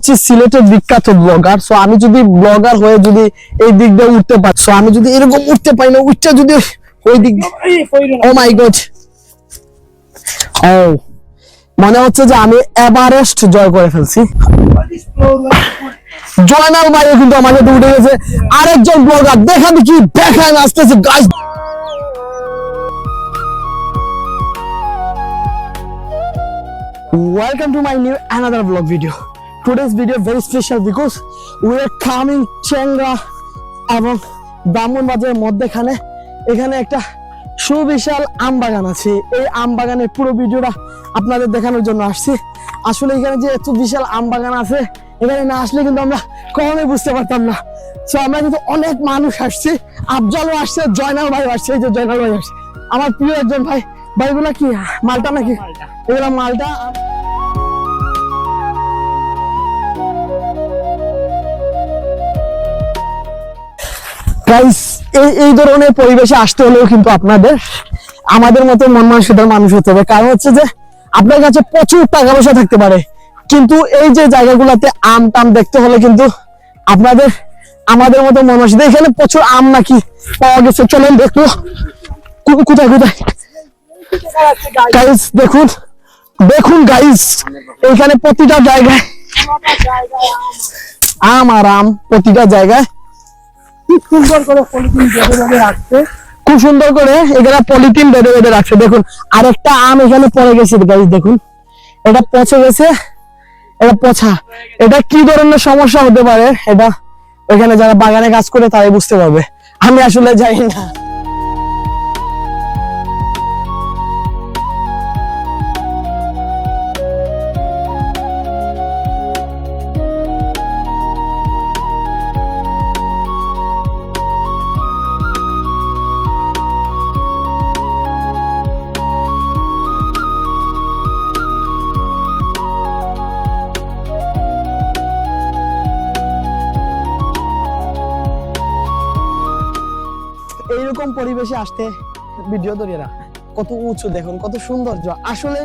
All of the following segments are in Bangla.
হচ্ছে সিলেটের বিখ্যাত ব্লগার। সো আমি যদি ব্লগার হয়ে যদি এই দিক দিয়ে উঠতে পারি সো আমি যদি এরকম উঠতে পারি না উঠতে যদি ওই দিক ও মাই গড ও মনে হচ্ছে যে আমি এভারেস্ট জয় করে ফেলছি। জয়নাল ভাইও কিন্তু আমার সাথে উঠে গেছে। আরেকজন ব্লগার দেখা কি দেখায় আসতেছে গাছ Welcome to my new another vlog video. Today's video very special because we are coming Chengra এবং ব্রাহ্মণবাজারের মধ্যেখানে এখানে একটা সুবিশাল আম বাগান আছে। এই আম বাগানের পুরো ভিডিওটা আপনাদের দেখানোর জন্য আসছি। আসলে এখানে যে এত বিশাল আম বাগান আছে এখানে না আসলে কিন্তু আমরা কখনোই বুঝতে পারতাম না। তো আমরা কিন্তু অনেক মানুষ আসছি। আফজালও আসছে জয়নাল ভাই আসছে এই যে জয়নাল ভাই আসছে। আমার প্রিয় একজন ভাই ভাইগুলা কি? মালটা নাকি? এগুলা মালটা গাইস এই এই ধরনের পরিবেশে আসতে হলেও কিন্তু আপনাদের আমাদের মতো মন মানসিকতার মানুষ হতে হবে। কারণ হচ্ছে যে আপনার কাছে প্রচুর টাকা পয়সা থাকতে পারে। কিন্তু এই যে জায়গাগুলোতে আম টাম দেখতে হলে কিন্তু আপনাদের আমাদের মতো মন মানসিকতা এখানে প্রচুর আম নাকি পাওয়া গেছে। চলেন দেখব কোথায় কোথায়? গাইস দেখুন। দেখুন গাইস এখানে প্রতিটা জায়গায় আম আর আম প্রতিটা জায়গায় সুন্দর করে পলিথিন বেঁধে বেঁধে রাখছে। খুব সুন্দর করে এখানে পলিথিন বেঁধে বেঁধে রাখছে। দেখুন আর একটা আম এখানে পড়ে গেছে গাইস দেখুন। এটা পচে গেছে, এটা পচা। এটা কি ধরনের সমস্যা হতে পারে? এটা ওইখানে যারা বাগানে কাজ করে, তারাই বুঝতে পারবে। আমি আসলে যাই না। এইরকম পরিবেশে আসতে ভিডিও ধরিয়ে রাখ কত উঁচু দেখুন কত সৌন্দর্য। আসলে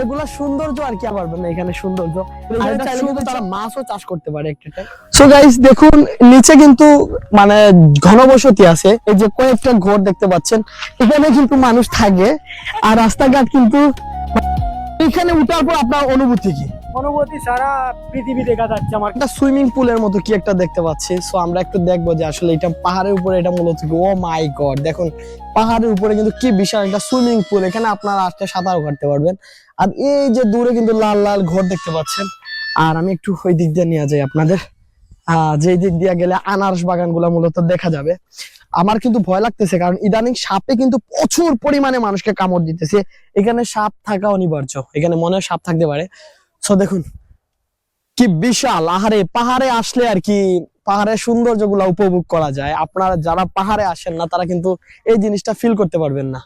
এগুলা সৌন্দর্য আর কি পারবেন না এখানে সৌন্দর্য। তারা মাছও চাষ করতে পারে একটু সো গাইস দেখুন নিচে কিন্তু মানে ঘনবসতি আছে। এই যে কয়েকটা ঘর দেখতে পাচ্ছেন এখানে কিন্তু মানুষ থাকে। আর রাস্তাঘাট কিন্তু এখানে উঠার পর আপনার অনুভূতি কি? অনুভূতি সারা পৃথিবী দেখা যাচ্ছে আমার একটা সুইমিং পুলের মতো কি একটা দেখতে পাচ্ছি? সো আমরা একটু দেখব যে আসলে এটা পাহাড়ের উপরে এটা মূলত ও মাই গড দেখুন, পাহাড়ের উপরে কিন্তু কি বিশাল একটা সুইমিং পুল, এখানে আপনারা আসতে সাঁতারও কাটতে পারবেন। আর এই যে দূরে কিন্তু লাল লাল ঘর দেখতে পাচ্ছেন। আর আমি একটু ওই দিক দিয়ে নিয়ে যাই আপনাদের। যে দিক দিয়ে গেলে আনারস বাগান বাগানগুলো মূলত দেখা যাবে। আমার কিন্তু ভয় লাগতেছে, কারণ ইদানিং সাপে কিন্তু প্রচুর পরিমাণে মানুষকে কামড় দিতেছে। এখানে সাপ থাকা অনিবার্য, এখানে মনে হয় সাপ থাকতে পারে। সো দেখুন, কি বিশাল, আহারে, পাহাড়ে আসলে আর কি, পাহাড়ের সৌন্দর্য উপভোগ করা যায়। আপনারা যারা পাহাড়ে আসেন না, তারা কিন্তু এই জিনিসটা ফিল করতে পারবেন না।